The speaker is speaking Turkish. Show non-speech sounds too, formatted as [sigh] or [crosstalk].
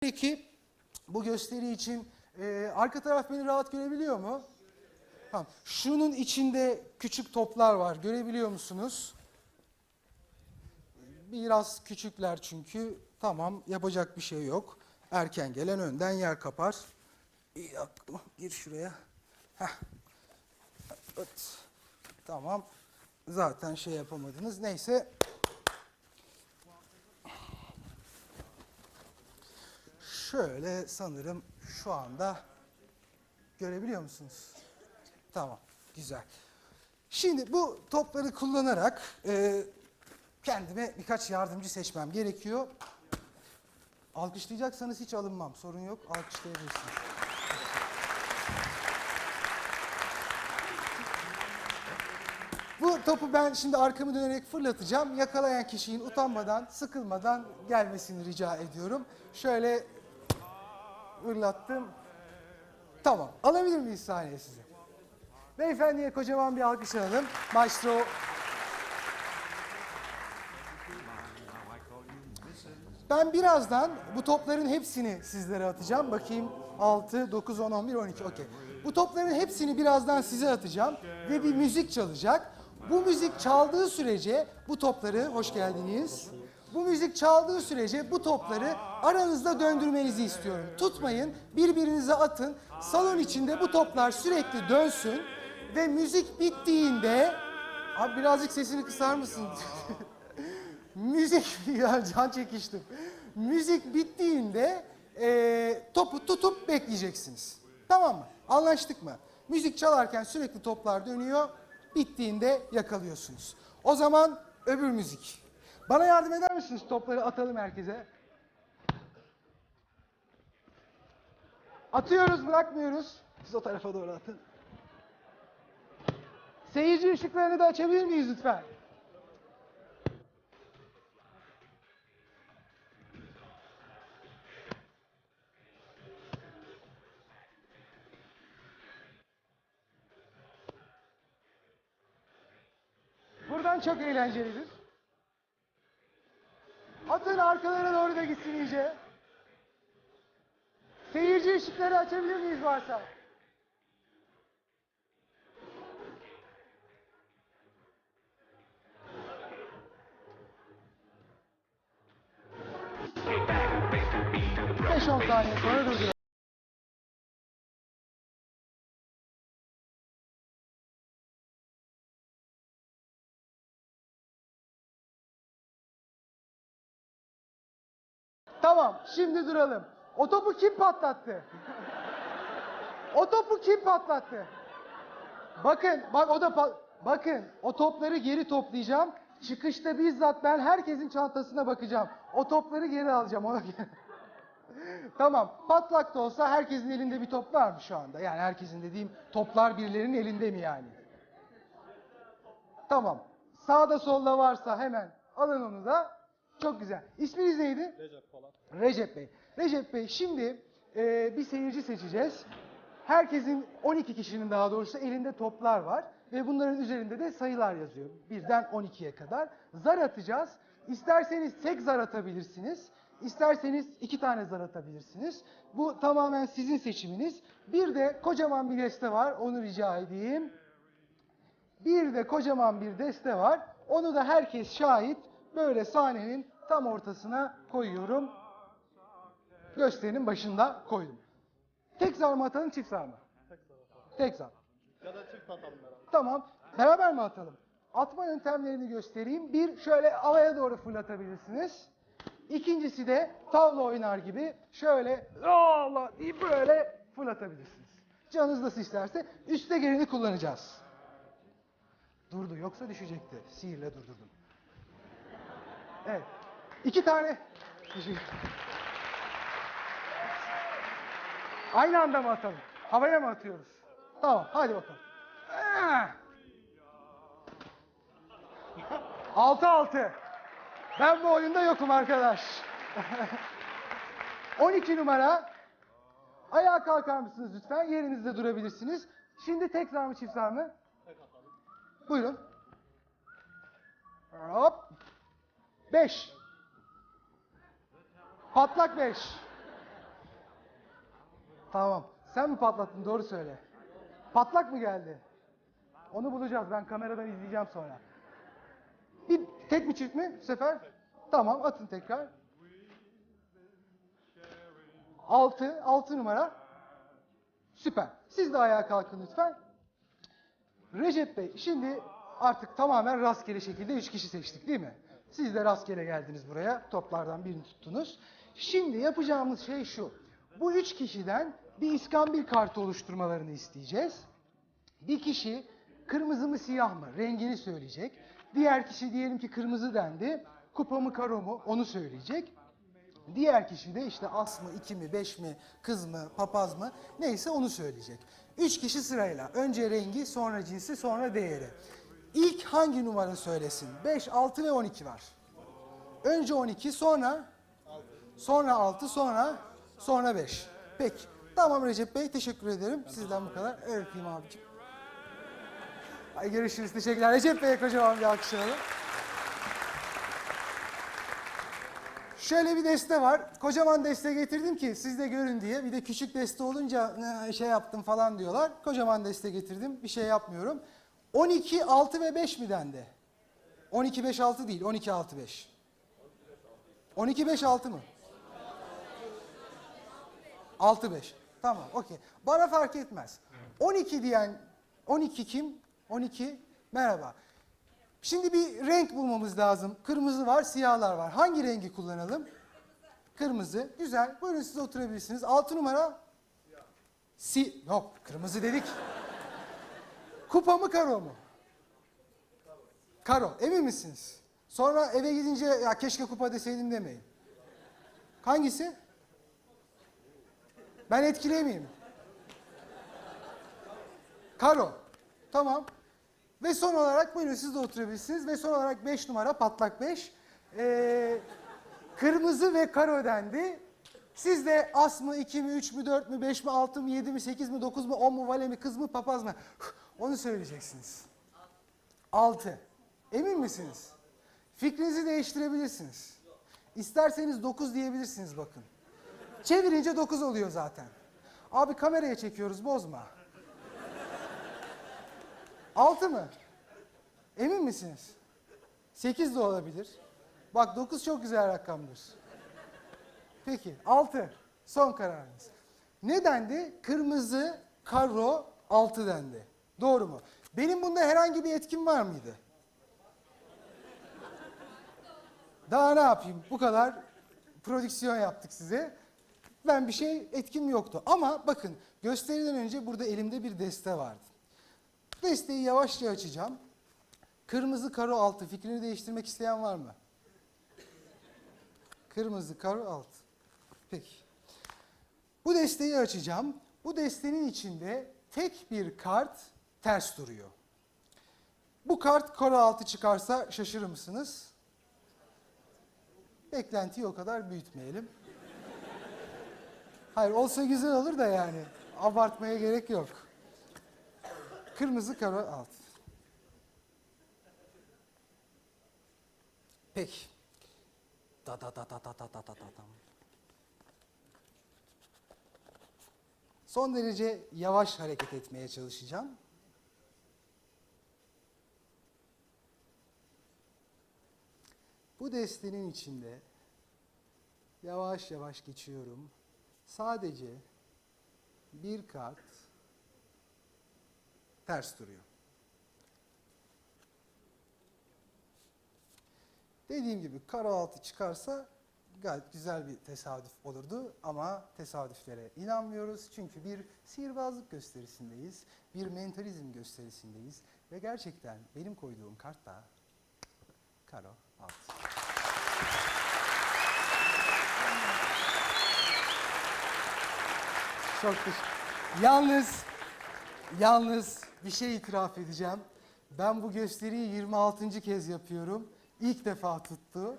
Peki bu gösteri için e, arka taraf beni rahat görebiliyor mu? Tamam. Şunun içinde küçük toplar var. Görebiliyor musunuz? Biraz küçükler çünkü. Tamam yapacak bir şey yok. Erken gelen önden yer kapar. İyi aklıma gir şuraya. Heh. Tamam. Zaten şey yapamadınız. Neyse. Şöyle sanırım şu anda görebiliyor musunuz? Tamam, güzel. Şimdi bu topları kullanarak e, kendime birkaç yardımcı seçmem gerekiyor. Alkışlayacaksanız hiç alınmam, sorun yok. Alkışlayabilirsiniz. Bu topu ben şimdi arkamı dönerek fırlatacağım. Yakalayan kişinin utanmadan, sıkılmadan gelmesini rica ediyorum. Şöyle fırlattım. Tamam. Alabilir miyiz sahneye sizi? Beyefendiye kocaman bir alkış alalım. Maestro Ben birazdan bu topların hepsini sizlere atacağım. Bakayım 6, 9, 10, 11, 12. Okey. Bu topların hepsini birazdan size atacağım ve bir müzik çalacak. Bu müzik çaldığı sürece bu topları, hoş geldiniz. Bu müzik çaldığı sürece bu topları aranızda döndürmenizi istiyorum. Tutmayın, birbirinize atın. Salon içinde bu toplar sürekli dönsün ve müzik bittiğinde... Abi birazcık sesini kısar mısın? [laughs] Müzik [laughs] ya can çekiştim. Müzik bittiğinde eee, topu tutup bekleyeceksiniz. Tamam mı? Anlaştık mı? Müzik çalarken sürekli toplar dönüyor. Bittiğinde yakalıyorsunuz. O zaman öbür müzik. Bana yardım eder misiniz? Topları atalım herkese. Atıyoruz, bırakmıyoruz. Siz o tarafa doğru atın. Seyirci ışıklarını da açabilir miyiz lütfen? Buradan çok eğlencelidir. Atın arkalara doğru da gitsin iyice. Seyirci ışıkları açabilir miyiz varsa? Beş on saniye sonra durduruyor. Tamam, şimdi duralım. O topu kim patlattı? o topu kim patlattı? Bakın, bak o da bakın o topları geri toplayacağım. Çıkışta bizzat ben herkesin çantasına bakacağım. O topları geri alacağım ona [laughs] tamam, patlak da olsa herkesin elinde bir top var mı şu anda? Yani herkesin dediğim toplar birilerinin elinde mi yani? Tamam. Sağda solda varsa hemen alın onu da. Çok güzel. İsminiz neydi? Recep Polat. Recep Bey. Recep Bey şimdi e, bir seyirci seçeceğiz. Herkesin 12 kişinin daha doğrusu elinde toplar var ve bunların üzerinde de sayılar yazıyor. Birden 12'ye kadar. Zar atacağız. İsterseniz tek zar atabilirsiniz. İsterseniz iki tane zar atabilirsiniz. Bu tamamen sizin seçiminiz. Bir de kocaman bir deste var. Onu rica edeyim. Bir de kocaman bir deste var. Onu da herkes şahit. Böyle sahnenin tam ortasına koyuyorum. Gösterinin başında koydum. Tek zar mı atalım, çift zar mı? Tek zar. Ya da çift atalım beraber. Tamam. Beraber mi atalım? Atma yöntemlerini göstereyim. Bir, şöyle havaya doğru fırlatabilirsiniz. İkincisi de tavla oynar gibi şöyle Allah deyip böyle fırlatabilirsiniz. Canınız nasıl isterse üste geleni kullanacağız. Durdu yoksa düşecekti. Sihirle durdurdum. Evet. İki tane. Aynı anda mı atalım? Havaya mı atıyoruz? Tamam hadi bakalım. Ah! Altı altı. Ben bu oyunda yokum arkadaş. [laughs] 12 numara. Ayağa kalkar mısınız lütfen? Yerinizde durabilirsiniz. Şimdi tek zar mı çift zar mı? Buyurun. Hop. 5. Patlak 5. Tamam. Sen mi patlattın? Doğru söyle. Patlak mı geldi? Onu bulacağız. Ben kameradan izleyeceğim sonra. Bir tek mi çift mi bu sefer? Tamam atın tekrar. 6, 6 numara. Süper. Siz de ayağa kalkın lütfen. Recep Bey, şimdi artık tamamen rastgele şekilde 3 kişi seçtik değil mi? Siz de rastgele geldiniz buraya. Toplardan birini tuttunuz. Şimdi yapacağımız şey şu. Bu 3 kişiden bir iskambil kartı oluşturmalarını isteyeceğiz. Bir kişi kırmızı mı siyah mı rengini söyleyecek. Diğer kişi diyelim ki kırmızı dendi. Kupa mı karo mu onu söyleyecek. Diğer kişi de işte as mı, iki mi, beş mi, kız mı, papaz mı neyse onu söyleyecek. Üç kişi sırayla. Önce rengi, sonra cinsi, sonra değeri. İlk hangi numara söylesin? 5, 6 ve 12 var. Önce 12, sonra sonra 6, sonra sonra 5. Peki. Tamam Recep Bey, teşekkür ederim. Sizden bu kadar. Öpeyim abicim. Ay görüşürüz. Teşekkürler. Recep Bey'e kocaman bir alkışlayalım. Şöyle bir deste var. Kocaman deste getirdim ki siz de görün diye. Bir de küçük deste olunca "Ne, şey yaptım falan diyorlar. Kocaman deste getirdim. Bir şey yapmıyorum. 12, 6 ve 5 mi dendi? 12, 5, 6 değil. 12, 6, 5. 12, 5, 6 mı? 6, 5. Tamam, okey. Bana fark etmez. 12 diyen, 12 kim? 12, merhaba. Şimdi bir renk bulmamız lazım. Kırmızı var, siyahlar var. Hangi rengi kullanalım? Kırmızı. Güzel. Buyurun siz oturabilirsiniz. 6 numara? Si Yok, kırmızı dedik. Kupa mı karo mu? Karo. Emin misiniz? Sonra eve gidince ya keşke kupa deseydim demeyin. Hangisi? Ben etkilemeyeyim. Karo. Tamam. Ve son olarak buyurun siz de oturabilirsiniz. Ve son olarak 5 numara patlak 5. Ee, kırmızı ve karo dendi. Siz de as mı, 2 mi, 3 mü, 4 mü, 5 mi, 6 mı, 7 mi, 8 mi, 9 mu, 10 mu, vale mi, kız mı, papaz mı? [sighs] Onu söyleyeceksiniz. 6. Emin misiniz? Fikrinizi değiştirebilirsiniz. İsterseniz 9 diyebilirsiniz bakın. Çevirince 9 oluyor zaten. Abi kameraya çekiyoruz bozma. 6 mı? Emin misiniz? 8 de olabilir. Bak 9 çok güzel rakamdır. Peki 6. Son kararınız. Ne dendi? Kırmızı, karo, 6 dendi. Doğru mu? Benim bunda herhangi bir etkim var mıydı? Daha ne yapayım? Bu kadar prodüksiyon yaptık size. Ben bir şey etkim yoktu. Ama bakın gösteriden önce burada elimde bir deste vardı. Desteği yavaşça açacağım. Kırmızı karo altı fikrini değiştirmek isteyen var mı? Kırmızı karo altı. Peki. Bu desteği açacağım. Bu destenin içinde tek bir kart ters duruyor. Bu kart karo altı çıkarsa şaşırır mısınız? Beklentiyi o kadar büyütmeyelim. Hayır olsa güzel olur da yani. Abartmaya gerek yok. Kırmızı karo alt. Peki. Da da da da da da da da da. Son derece yavaş hareket etmeye çalışacağım. Bu destenin içinde yavaş yavaş geçiyorum. Sadece bir kart ters duruyor. Dediğim gibi karo altı çıkarsa gayet güzel bir tesadüf olurdu ama tesadüflere inanmıyoruz. Çünkü bir sihirbazlık gösterisindeyiz, bir mentalizm gösterisindeyiz ve gerçekten benim koyduğum kart da karo altı. Çok teşekkür Yalnız, yalnız bir şey itiraf edeceğim. Ben bu gösteriyi 26. kez yapıyorum. İlk defa tuttu.